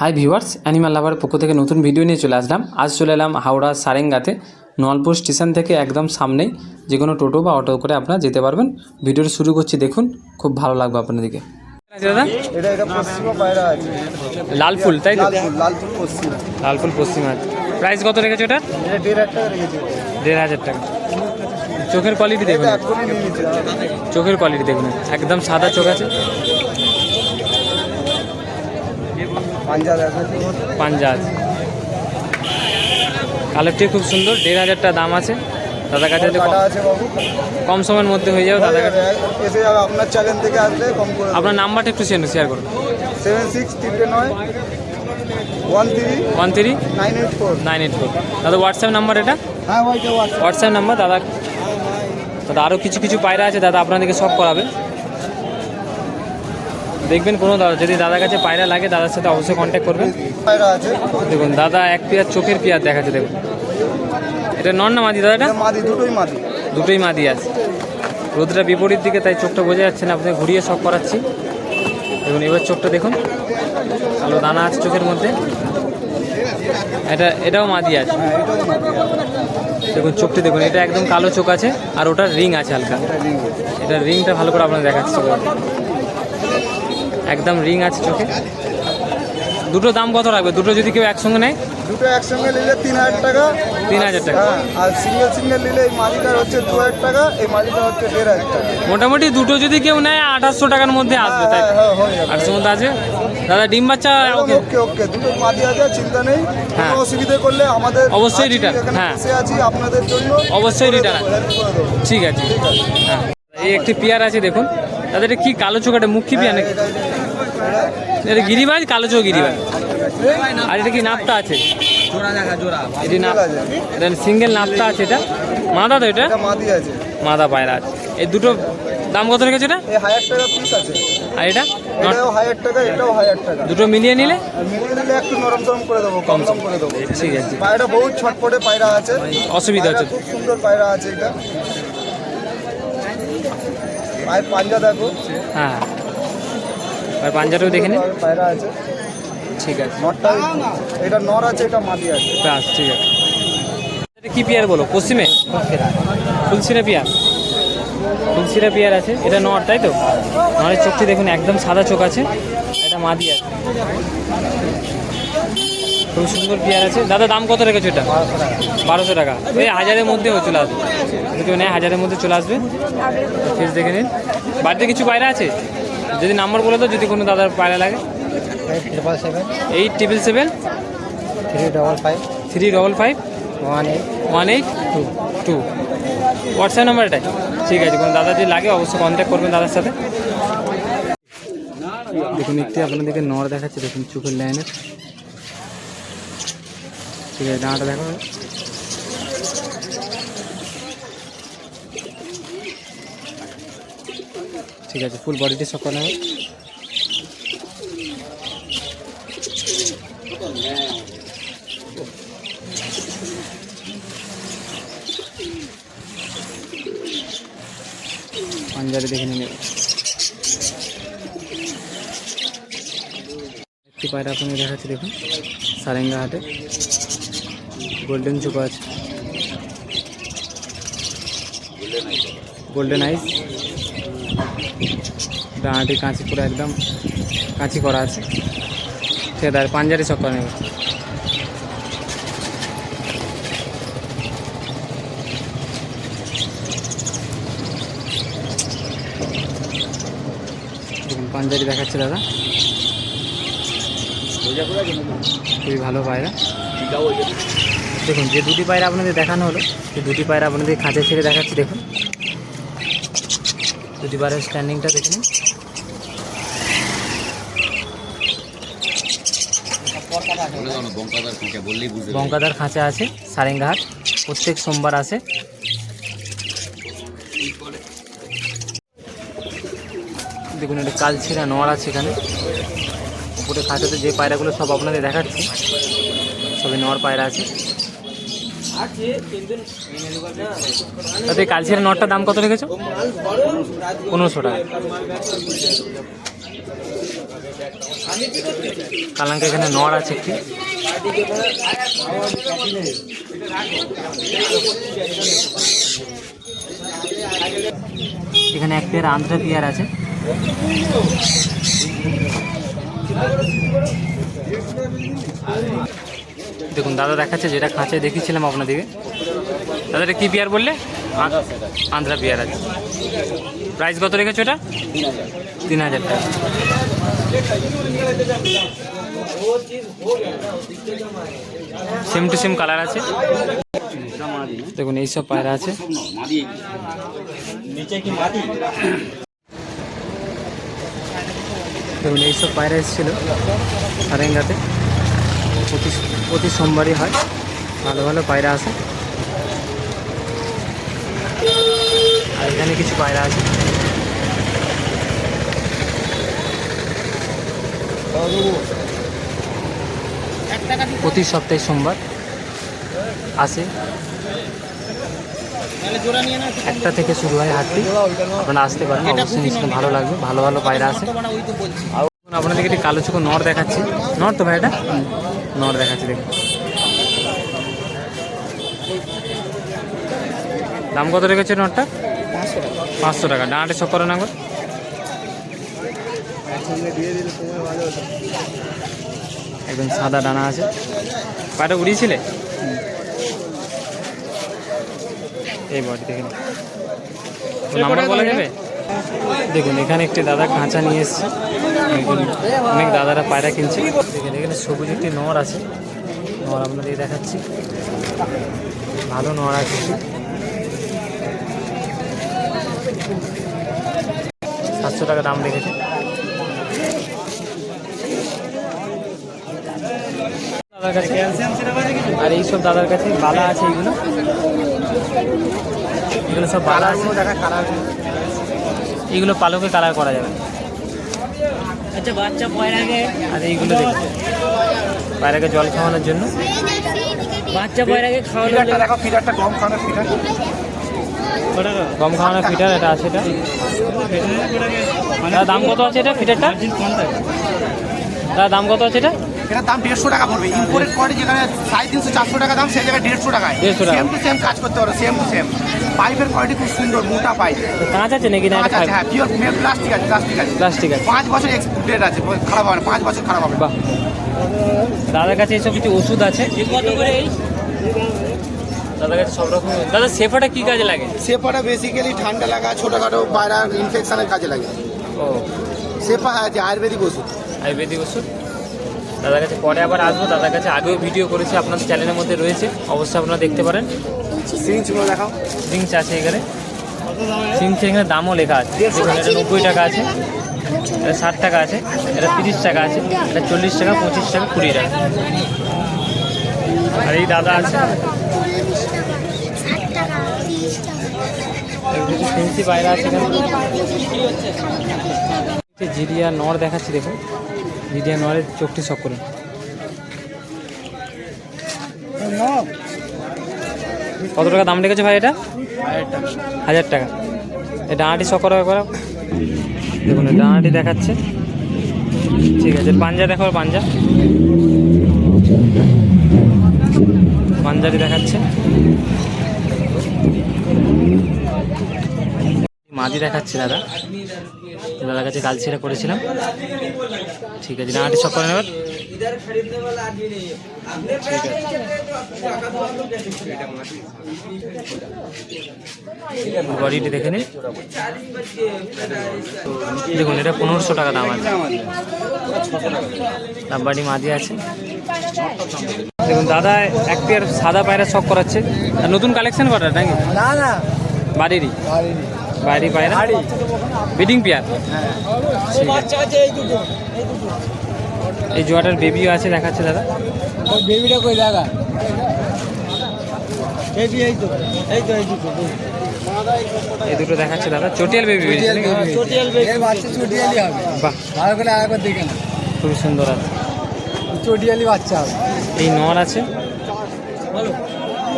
Hi viewers animal লাভার পক্ষ থেকে নতুন ভিডিও নিয়ে চলে আসলাম। আজ চলে এলাম হাওড়া সারেঙ্গাতে নলপুর স্টেশন থেকে একদম সামনেই যে কোনো টোটো বা অটো করে আপনারা যেতে পারবেন। ভিডিওটা শুরু করছি দেখুন খুব ভালো লাগবে আপনাদেরকে। দাদা এটা এটা পশ্চিমা পায়রা আছে। লাল ফুল তাই তো? লালপুর লালপুর লাল ফুল পশ্চিমা। প্রাইস কত রেখেছে এটা? এটা দেড় হাজার টাকা চোখের কোয়ালিটি দেখুন। চোখের কোয়ালিটি দেখুন। একদম সাদা চোখ আছে। পাঞ্জাব আছে? পাঞ্জা কালারটি খুব সুন্দর দেড় হাজারটা দাম আছে। দাদার কাছে কম- সময়ের মধ্যে হয়ে যাবে দাদা কাছে। এসে যাবে আপনার চ্যানেল থেকে আসলে কম করে আপনার নাম্বারটা একটু শেয়ার করুন। সেভেন সিক্স তিনটে নয় one three one three nine eight four nine eight four দাদা হোয়াটসঅ্যাপ নাম্বার এটা? হ্যাঁ হোয়াটসঅ্যাপ হোয়াটসঅ্যাপ নাম্বার দাদা দাদা আরও কিছু কিছু পায়রা আছে দাদা আপনাদেরকে সব করাবে। দেখবেন কোনো দাদা যদি দাদার কাছে পায়রা লাগে দাদার সাথে অবশ্যই কন্ট্যাক্ট করবেন। পায়রা আছে। দেখুন দাদা এক পেয়ার চোখের পেয়ার দেখাচ্ছে দেখুন। এটা নন না মাদি দাদা এটা মাদি দুটোই মাদি। দুটোই মাদি আছে। রোদটা বিপরীত দিকে তাই চোখটা বোঝা যাচ্ছে না আপনাকে ঘুরিয়ে সব করাচ্ছি। দেখুন এবার চোখটা দেখুন। কালো দানা আছে চোখের মধ্যে। এটা এটাও মাদি আছে। হ্যাঁ দেখুন চোখটি দেখুন এটা একদম কালো চোখ আছে আর ওটার রিং আছে হালকা। এটা এটা রিংটা ভালো করে আপনাকে দেখাচ্ছি। একদম রিং আছে চোখে। দুটো দাম কত রাখবে? দুটো যদি কেউ একসঙ্গে নেয়? দুটো একসঙ্গে নিলে তিন হাজার টাকা। তিন হাজার টাকা। হ্যাঁ আর সিঙ্গেল সিঙ্গেল নিলে এই মাদিটার হচ্ছে দু হাজার টাকা এই মাদিটা হচ্ছে দেড় হাজার টাকা। মোটামুটি দুটো যদি কেউ নেয় আঠাশশো টাকার মধ্যে আসবে তাই হ্যাঁ, হ্যাঁ, হয়ে মধ্যে আছে? দাদা ডিম বাচ্চা ওকে? ওকে ওকে দুটো মাদি আছে চিন্তা নেই। হ্যাঁ। কোনো অসুবিধা করলে আমাদের অবশ্যই এখানে হ্যাঁ। আছি আপনাদের জন্য। অবশ্যই দেবো। ঠিক আছে। হ্যাঁ। এই একটি পেয়ার আছে দেখুন। তাদের এটা কি কালো চোখ একটা মুখী পেয়ার নাকি? এটা- গিরিবাজ কালো চোখ গিরিবাজ। আর এটা কি নাপটা আছে? এটি নাপ এটা সিঙ্গেল নাপটা আছে এটা। মাদা তো এটা? আছে মাদা পায়রা আছে। এই দুটো দাম কত রেখেছে এটা? আর এটা? দুটো মিলিয়ে নিলে? একটু নরম সরম করে দেবো কম। সম করে দেবো ঠিক আছে। পায়রা বহুত ছটপটে পায়রা আছে। অসুবিধা খুব সুন্দর পায়রা আছে এটা। পায়ের পাঞ্জা দেখো। হ্যাঁ। আর পাঞ্জাটাও দেখে নিন। পায়রা আছে। ঠিক আছে। নটটা এটা নর আছে এটা মাদি আছে। ব্যাস ঠিক আছে। এটা কি পেয়ার বলো? পশ্চিমে? ফুলসিরা পেয়ার। ফুলসিরা পেয়ার আছে। এটা নর তাই তো? নরের চোখটি দেখুন একদম সাদা চোখ আছে। এটা মাদি আছে। খুব সুন্দর পেয়ার আছে। দাদা, দাম কত রেখেছো এটা? বারোশো টাকা। এই হাজারের মধ্যে চলে আসবে। কেউ নেয় হাজারের মধ্যে চলে আসবে। ফিস দেখে নিন। বাড়িতে কিছু পায়রা আছে? যদি নাম্বার বলে দাও, যদি কোনো দাদার পায়রা লাগে। Eight triple seven three double five three double five one eight one eight two two WhatsApp number এটাই। ঠিক আছে, কোনো দাদা যদি লাগে, অবশ্যই কন্ট্যাক্ট করবেন দাদার সাথে। দেখুন, একটি আপনাদেরকে নর দেখাচ্ছে, দেখুন, চোখের লাইনের ঠিক আছে ডানাটা দেখো। ঠিক আছে ফুল বডিটি হবে পাঞ্জাবি দেখে নিয়ে নেবে। একটি পায়রা আপনাকে দেখাচ্ছি দেখুন, সারেঙ্গা হাটে। গোল্ডেন চোখো আছে। গোল্ডেন আইস ডানাটি কাঁচি পুরো একদম কাঁচি করা আছে। আছে, আর পাঞ্জারি চক্কর নেবে। পাঞ্জাবি দেখাচ্ছে দাদা। খুবই ভালো পায়রা। দেখুন, যে দুটি পায়রা আপনাদের দেখানো হলো, সেই দুটি পায়রা আপনাদের খাঁচে ছেড়ে দেখাচ্ছি, দেখুন। দুটি পায়রার স্ট্যান্ডিংটা দেখুন বঙ্কাদার খাঁচা আছে, সারেঙ্গাহাট। প্রত্যেক সোমবার আসে। দেখুন এটা কালছিরা নোয়ার আছে এখানে। উপরে খাঁচাতে যে পায়রাগুলো সব আপনাদের দেখাচ্ছি সবই নোয়ার পায়রা আছে। তাতে কালচিরা নটটার দাম কত রেখেছো? পনেরোশো টাকা। কালাঙ্কা এখানে নড় আছে একটি। এখানে এক পেয়ার আন্ধ্রা পেয়ার আছে। দেখুন, দাদা দেখাচ্ছে, যেটা খাঁচায় দেখিয়েছিলাম আপনাদেরকে। দাদা এটা কী পেয়ার বললে? আন্ধ্রা পেয়ার আছে। প্রাইস কত রেখেছো এটা? তিন হাজার টাকা। সেম টু সেম কালার আছে। দেখুন এইসব পায়রা আছে। দেখুন এইসব পায়রা এসেছিল সারেঙ্গাতে। প্রতি প্রতি সোমবারই হয়। ভালো ভালো পায়রা আছে। আর এখানে কিছু পায়রা আছে। প্রতি সপ্তাহে সোমবার আসে। একটা থেকে শুরু হয় হাটটি। আপনারা আসতে পারেন অবশ্যই নিশ্চয়ই ভালো লাগবে। ভালো ভালো পায়রা আছে। আপনাদেরকে একটি কালো চোখো নর দেখাচ্ছি। নর তো ভাই এটা নর দেখাচ্ছি, দেখুন। দাম কত রেখেছে নটটা পাঁচশো টাকা। ডাঁটে সব করে না একদম সাদা ডানা আছে। পাটা উড়িয়েছিলে? এই বডি দেখুন। নাম্বার বলা যাবে? দেখুন, এখানে একটি দাদা কাঁচা নিয়ে এসছে। অনেক দাদারা পায়রা কিনছে। এখানে সবুজ একটি নর আছে। নর আপনাদের দেখাচ্ছি। ভালো নর আছে। সাতশো টাকা দাম রেখেছে। আর এইসব দাদার কাছে বালা আছে এইগুলো এগুলো সব বালা আছে। এইগুলো পালকে কালার করা যাবে। আচ্ছা বাচ্চা পয়রাকে আর এইগুলো দেখুন পায়রাকে জল খাওয়ানোর জন্য। বাচ্চা পয়রাকে খাওয়ানো দেখো ফিডারটা কম খাওয়ানোর ফিডার। গম খাওয়ানো ফিটার এটা আছে এটা। দাম কত আছে এটা ফিটারটা দাম কত আছে এটা? এটার দাম দেড়শো টাকা পড়বে। ইম্পোর্টেড করে যেখানে সাড়ে তিনশো চারশো টাকা দাম সেই জায়গায় দেড়শো টাকায়। 150 টাকা। সেম টু সেম কাজ করতে পারো সেম টু সেম পাইপের কোয়ালিটি খুব সুন্দর মোটা পাইপ কাঁচ আছে নাকি না কাঁচ আছে হ্যাঁ পিওর প্লাস্টিক আছে প্লাস্টিক আছে। প্লাস্টিক আছে। পাঁচ বছর এক্সপোর্টেড আছে খারাপ হবে না পাঁচ বছর খারাপ হবে। বাহ। দাদার কাছে এইসব কিছু ওষুধ আছে? কত করে এই দাদার কাছে সব রকম দাদা সেফাটা কি কাজে লাগে? সেপাটা বেসিক্যালি ঠান্ডা লাগা ছোটোখাটো পায়রার ইনফেকশনের কাজে লাগে। ও। সেপা আছে আয়ুর্বেদিক ওষুধ। আয়ুর্বেদিক ওষুধ? দাদার কাছে পরে আবার আসব। দাদার কাছে আগেও ভিডিও করেছি আপনাদের চ্যানেলের মধ্যে রয়েছে। অবশ্যই আপনারা দেখতে পারেন। দেখাও। সিঞ্চ আছে এখানে। সিঞ্চের এখানে দামও লেখা আছে। দেখুন এটা নব্বই টাকা আছে। এটা ষাট টাকা আছে। এটা তিরিশ টাকা আছে। এটা চল্লিশ টাকা পঁচিশ টাকা কুড়ি টাকা। আর এই দাদা আছে। ফেন্সি বাইরে আছে জিরিয়া নর দেখাচ্ছি দেখুন। জিরিয়া নরের চোখটি শখ কত টাকা দাম রেখেছে ভাই এটা? হাজার টাকা। এই ডাঁটি শখ করা দেখুন এই ডাঁটি দেখাচ্ছে। ঠিক আছে, পাঞ্জা দেখো, পাঞ্জা। পাঞ্জাবি দেখাচ্ছে। মাদি দেখাচ্ছে দাদা। দাদার কাছে কাল ছেড়ে করেছিলাম। ঠিক আছে ডাঁটি সব করে নেবেন বডিটি দেখে নিন। দেখুন এটা পনেরোশো টাকা দাম আছে। লাম্বাডি মাদি আছে। দেখুন দাদা এক পেয়ার সাদা পায়রা শখ করাচ্ছে। আর নতুন কালেকশন করা নাকি? না না। বাড়িরই। বাড়ি। পায়রা বিডিং পেয়ার এই জোয়াটার বেবিও আছে দেখাচ্ছে দাদা। বেবিটা কই দেখা এই দুটো দেখাচ্ছে দাদা। চটিয়াল বেবি টোটাল বাচ্চা চটিয়ালি বাহ। ভালো করে আরেকবার দেখে না খুবই সুন্দর আছে। চটিয়ালি বাচ্চা এই নর আছে।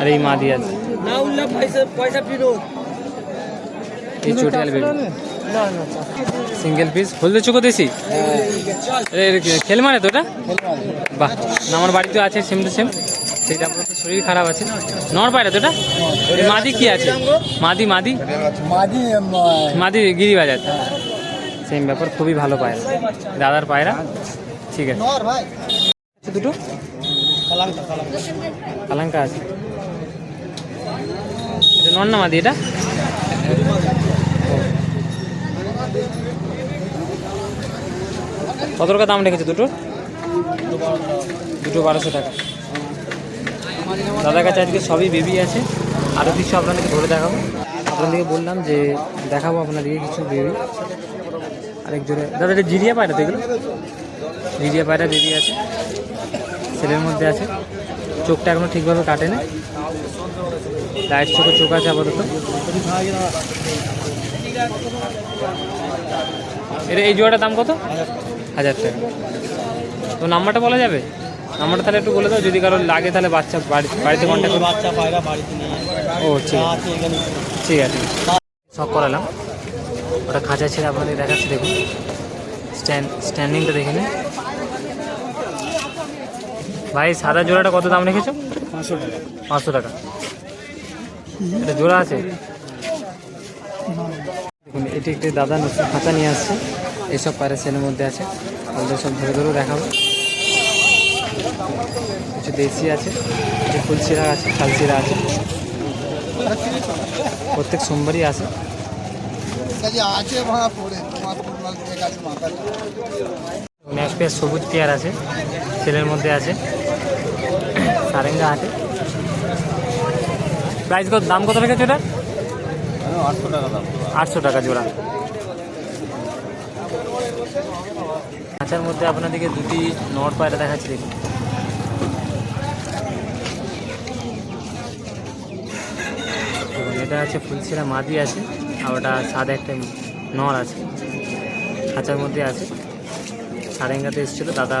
আর এই মাদি আছে। না উল্লা পয়সা পয়সা ফেরত এই চটিয়াল বেবি। সিঙ্গেল পিস হলদে চোখো দেশি? এর খেল মানে তো এটা? বাহ না আমার বাড়িতে আছে সেম টু সেম সেটা আপনার শরীর খারাপ আছে। নর পায়রা তো এটা? মাদি কি আছে? মাদি মাদি? মাদি মাদি গিরিবাজার। সেম ব্যাপার খুবই ভালো পায়রা। দাদার পায়রা। ঠিক আছে। দুটো? কালাঙ্কা আছে। নর না মাদি এটা? কত টাকা দাম রেখেছে দুটো দুটো বারোশো টাকা। দাদার কাছে আজকে সবই বেবি আছে। আরও কিছু আপনাদেরকে ধরে দেখাবো। আপনাদেরকে বললাম যে দেখাবো আপনাদেরকে কিছু বেবি। আরেক জোরে দাদা, এটা জিরিয়া পায়রা এগুলো? জিরিয়া পায়রা বেবি আছে। ছেলের মধ্যে আছে। চোখটা এখনও ঠিকভাবে কাটে না লাইট চোখে চোখ আছে আপাতত। এটা এই জোড়াটার দাম কত? হাজার টাকা। তো নাম্বারটা বলা যাবে? নাম্বারটা তাহলে একটু বলে দাও যদি কারও লাগে তাহলে বাচ্চা বাড়ি বাড়িতে কন্ট্যাক্ট বাচ্চা পায়রা বাড়িতে নিয়ে ও ঠিক। আছে আছে ঠিক আছে। সব করালাম। ওটা খাঁচা ছেড়ে আপনাদের দেখাচ্ছি দেখুন। স্ট্যান্ড স্ট্যান্ডিংটা দেখে নিন। ভাই সাদা জোড়াটা কত দাম রেখেছো? পাঁচশো টাকা। পাঁচশো টাকা। এটা জোড়া আছে? দেখুন এটি একটি দাদা নতুন খাঁচা নিয়ে আসছে। এইসব পায়রা সেলের মধ্যে আছে। আমাদের সব ধরে ধরেও দেখাবো। কিছু দেশি আছে কিছু ফুলচিরা আছে শালচিরা আছে। প্রত্যেক সোমবারই আসে। আছে ভাড়া পড়ে তোমার ফুটবল ঠিক আছে মাথা ম্যাচ পেয়ার সবুজ পেয়ার আছে ছেলের মধ্যে আছে। সারেঙ্গা হাটে। প্রাইস কত? দাম কত রেখেছে ওটা আটশো টাকা দাম। আটশো টাকা জোড়া। খাঁচার মধ্যে আপনাদেরকে দুটি নট পায়রা দেখাচ্ছি, দেখুন। এটা আছে ফুলছিরা মাদি আছে, আর ওটা সাদা একটা নর আছে খাঁচার মধ্যে আছে। সারেঙ্গাতে এসেছিল, দাদা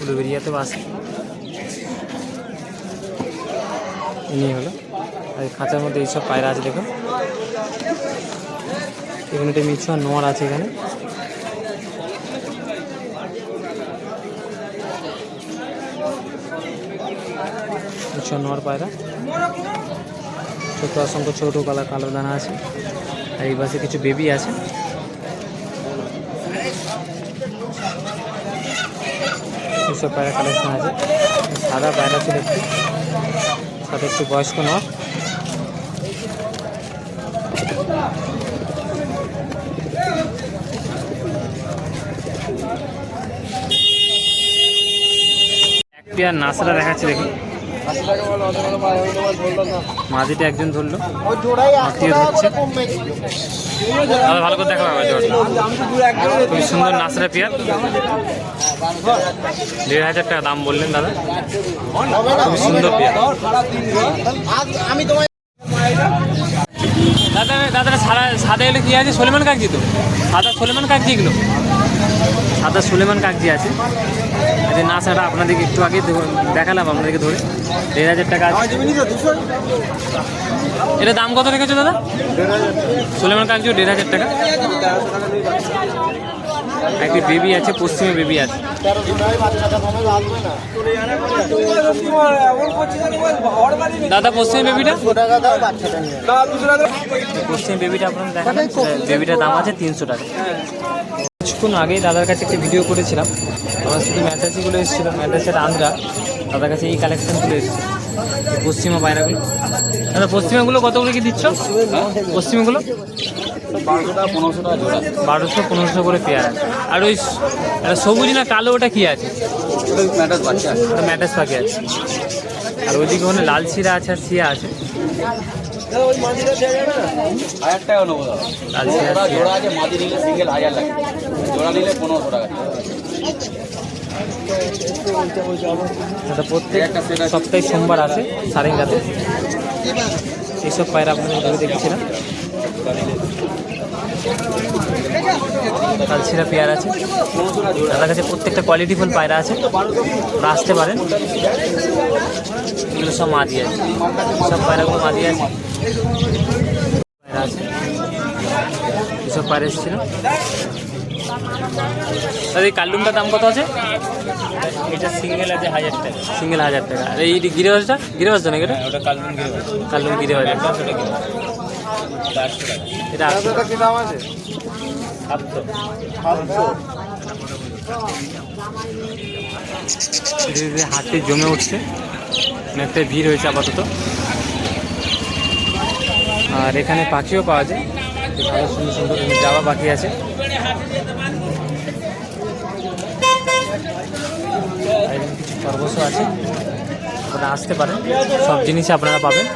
উলুবেরিয়াতেও আছে ইনি হলো। আর খাঁচার মধ্যে এইসব পায়রা আছে, দেখুন। এখানে একটা মিছু আর নোয়ার আছে এখানে। আর নোয়ার পায়রা। ছোট অসংখ্য ছোট কালার কালো দানা আছে। আর এই পাশে কিছু বেবি আছে। এইসব পায়রা কালেকশন আছে। সাদা পায়রা ছিল একটু। সাথে একটু বয়স্ক নয় এক পেয়ার নাসরা দেখাচ্ছি দেখি। মাঝিটা একজন ধরলো। দাদা ভালো করে দেখা হবে খুবই সুন্দর নাসরা পেয়ার। দেড় হাজার টাকা দাম বললেন দাদা। খুবই সুন্দর পেয়ার। আমি তোমায় দাদা দাদা সাদা সাদা এগুলো কি আছে? সোলেমান কাগজি তো? সাদা সোলেমান কাগজি এগুলো? সাদা সোলেমান কাগজি আছে। যে নাসাটা আপনাদেরকে একটু আগে দেখালাম আপনাদেরকে ধরে। দেড় হাজার টাকা এটা দাম কত রেখেছো দাদা? সোলেমান কাগজিও দেড় হাজার টাকা। একটি বেবি আছে, পশ্চিমে বেবি আছে। দাদা, পশ্চিমে বেবিটা পশ্চিম বেবিটা আপনার দেখাবেন বেবিটার দাম আছে তিনশো টাকা। কিছুক্ষণ আগেই দাদার কাছে একটা ভিডিও করেছিলাম। আমার শুধু ম্যাটাসিগুলো এসেছিল ম্যাটাসের আন্দ্রা। দাদার কাছে এই কালেকশনগুলো এসেছে। পশ্চিমা পায়রাগুলো। দাদা, পশ্চিমাগুলো কত করে কি দিচ্ছ? পশ্চিমাগুলো? বারোশো পনেরোশো করে পেয়ার। আর ওই সবুজ না কালো, ওটা কি আছে? ম্যাটাস পাখি আছে। আর ওইদিকে ওখানে লাল শিরা আছে আর সিয়া আছে। হাজার টাকা নেব দাদা জোড়া আছে মাদি নিলে সিঙ্গেল হাজার লাগে জোড়া নিলে পনেরোশো টাকা সপ্তাহে সোমবার আসে সারেঙ্গাতে। এইসব পায়রা আপনাদের দেখেছিলাম কালচিরা পেয়ার আছে। তাদের কাছে প্রত্যেকটা কোয়ালিটি ফুল পায়রা আছে। আসতে পারেন। এগুলো সব মাদি আছে। সব পায়রাগুলো মাদি আছে। পায়রা আছে পায়রা এসেছিল। দাদা এই দাম কত আছে? এটা সিঙ্গেল আছে হাজার টাকা। সিঙ্গেল হাজার টাকা। আর এই গিরিবাজটা গিরিবাজটা নাকি এটা ওটা কালুন গিয়ে কালুম গিরিবাজ এটা কি দাম আছে? সাতশো। সাতশো। ধীরে ধীরে হাটটি জমে উঠছে। অনেকটা ভিড় হয়েছে আপাতত। আর এখানে পাখিও পাওয়া যায়। ভালো সুন্দর সুন্দর যাওয়া পাখি আছে। কিছু খরগোশও আছে। আপনারা আসতে পারেন। সব জিনিসই আপনারা পাবেন।